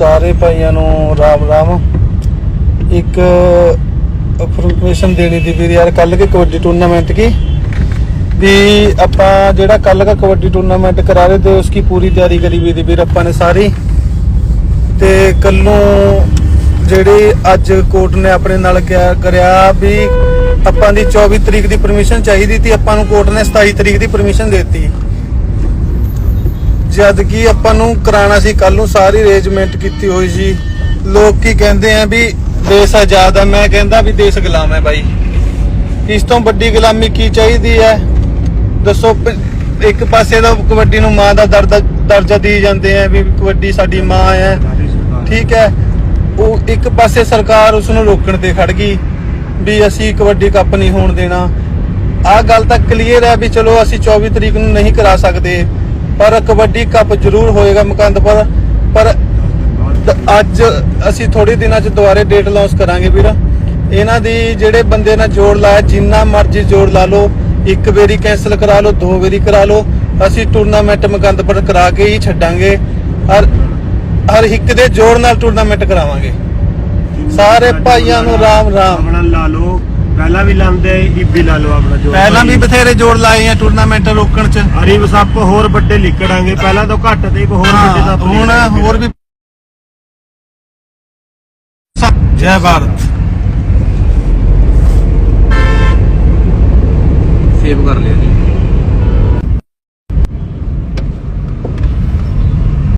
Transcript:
ਸਾਰੇ ਭਾਈਆਂ ਨੂੰ ਰਾਮ ਰਾਮ। ਇੱਕ ਇਨਫੋਰਮੇਸ਼ਨ ਦੇਣੀ ਦੀ ਵੀਰ ਯਾਰ ਕੱਲ ਕੇ ਕਬੱਡੀ ਟੂਰਨਾਮੈਂਟ ਕੀ? ਦੀ ਆਪਾਂ ਜਿਹੜਾ ਕੱਲ ਦਾ ਕਬੱਡੀ ਟੂਰਨਾਮੈਂਟ ਕਰਾ ਰਹੇ ਤੇ ਉਸकी ਪੂਰੀ ਤਿਆਰੀ ਕਰੀ ਵੀ ਦੀ ਵੀਰ ਆਪਾਂ ਨੇ ਸਾਰੀ। ਤੇ ਕੱਲੋਂ ਜਿਹੜੇ ਅੱਜ ਕੋਰਟ ਨੇ ਆਪਣੇ ਨਾਲ ਕਿਆ ਕਰਿਆ ਵੀ ਆਪਾਂ ਦੀ 24 ਤਰੀਕ ਦੀ ਪਰਮਿਸ਼ਨ ਚਾਹੀਦੀ ਸੀ, ਆਪਾਂ ਨੂੰ ਕੋਰਟ ਨੇ 27 ਤਰੀਕ ਦੀ ਪਰਮਿਸ਼ਨ ਦਿੱਤੀ। ਜਦ ਕਿ ਆਪਾਂ ਨੂੰ ਕਰਾਣਾ ਸੀ ਕੱਲ ਨੂੰ ਸਾਰੀ ਅਰੇਂਜਮੈਂਟ ਕੀਤੀ ਹੋਈ ਸੀ। ਲੋਕ ਕੀ ਕਹਿੰਦੇ ਆ ਵੀ ਦੇਸ਼ ਆਜ਼ਾਦ ਆ, ਮੈਂ ਕਹਿੰਦਾ ਵੀ ਦੇਸ਼ ਗੁਲਾਮ ਹੈ ਬਾਈ। ਇਸ ਤੋਂ ਵੱਡੀ ਗੁਲਾਮੀ ਕੀ ਚਾਹੀਦੀ ਹੈ? ਦੱਸੋ ਇੱਕ ਪਾਸੇ ਤਾਂ ਕਬੱਡੀ ਨੂੰ ਮਾਂ ਦਾ ਦਰਜਾ ਦਰਜਾ ਦੀ ਜਾਂਦੇ ਆ ਵੀ ਕਬੱਡੀ ਸਾਡੀ ਮਾਂ ਹੈ। ਠੀਕ ਹੈ। ਉਹ ਇੱਕ ਪਾਸੇ ਸਰਕਾਰ ਉਸ ਨੂੰ ਰੋਕਣ ਤੇ ਖੜ ਗਈ ਵੀ ਅਸੀਂ ਕਬੱਡੀ ਕੱਪ ਨਹੀਂ ਹੋਣ ਦੇਣਾ। ਆਹ ਗੱਲ ਤਾਂ ਕਲੀਅਰ ਹੈ ਵੀ ਚਲੋ ਅਸੀਂ 24 ਤਰੀਕ ਨੂੰ ਨਹੀਂ ਕਰਾ ਸਕਦੇ। ਪਰ ਕਬੱਡੀ ਕੱਪ ਜ਼ਰੂਰ ਹੋਏਗਾ ਮੁਕੰਦਪੁਰ। ਪਰ ਦ- ਅੱਜ ਅਸੀਂ ਥੋੜੇ ਦਿਨਾਂ 'ਚ ਦੁਬਾਰੇ ਡੇਟ ਲਾਂਚ ਕਰਾਂਗੇ ਵੀਰ। ਇਹਨਾਂ ਦੀ ਜਿਹੜੇ ਬੰਦੇ ਨਾਲ ਜੋੜ ਲਾਇਆ, ਜਿੰਨਾ ਮਰਜ਼ੀ ਜੋੜ ਲਾ ਲਓ। ਇੱਕ ਵਾਰੀ ਕੈਨਸਲ ਕਰਾ ਲਓ, ਦੋ ਵਾਰੀ ਕਰਾ ਲਓ। ਅਸੀਂ ਟੂਰਨਾਮੈਂਟ ਮੁਕੰਦਪੁਰ ਕਰਾ ਕੇ ਹੀ ਛੱਡਾਂਗੇ। ਹਰ ਹਰ ਇੱਕ ਦੇ ਜੋੜ ਨਾਲ ਟੂਰਨਾਮੈਂਟ ਕਰਾਵਾਂਗੇ। ਸਾਰੇ ਭਾਈਆਂ ਨੂੰ ਰਾਮ ਰਾਮ ਪਹਿਲਾਂ ਵੀ ਲਾਉਂਦੇ ਵੀ ਲਾ ਲਓ ਆਪਣਾ ਜੋ ਪਹਿਲਾਂ ਵੀ ਬਥੇਰੇ ਜੋੜ ਲਾਏ ਆ ਟੂਰਨਾਮੈਂਟ ਰੋਕਣ 'ਚ। ਹਰੀ ਵਸੱਪ ਹੋਰ ਵੱਡੇ ਲਿਕੜਾਂਗੇ ਪਹਿਲਾਂ ਤਾਂ ਘੱਟ ਤੇ ਇੱਕ ਹੋਰ ਵੱਡੇ ਹਾਂ, ਸੱਪ ਹੁਣ। ਹੋਰ ਵੀ ਜੈ ਭਾਰਤ। ਸੇਵ ਕਰ ਲਿਆ ਜੀ।